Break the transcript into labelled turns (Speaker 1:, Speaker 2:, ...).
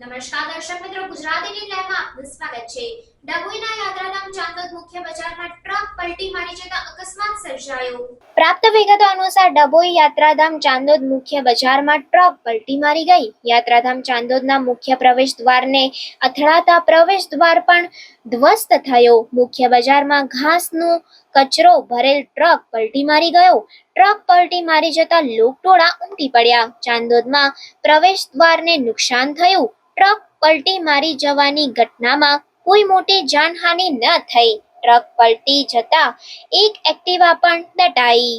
Speaker 1: દર્શક મિત્રો, ગુજરાતી ટીવી લાઈવમાં આપનું સ્વાગત છે. ડભોઈના યાત્રાધામ ચાંદોદ મુખ્ય બજારમાં ટ્રક પલટી મારી જતા અકસ્માત સર્જાયો. પ્રાપ્ત વિગતો અનુસાર ડભોઈ યાત્રાધામ ચાંદોદ મુખ્ય બજારમાં ટ્રક પલટી મારી ગઈ. યાત્રાધામ ચાંદોદના મુખ્ય પ્રવેશ દ્વારને અથડાતા પ્રવેશ દ્વાર પણ ધ્વસ્ત થયો. મુખ્ય બજારમાં ઘાસનું કચરો ભરેલ ટ્રક પલટી મારી ગયો. ટ્રક પલટી મારી જતા લોકટોળા ઉમટી પડ્યા. ચાંદોદમાં પ્રવેશ દ્વારને નુકસાન થયું. ટ્રક પલટી મારી જવાની ઘટનામાં કોઈ મોટી જાનહાનિ ન થઈ. ટ્રક પલટી જતા એક એક્ટિવા પણ દટાઈ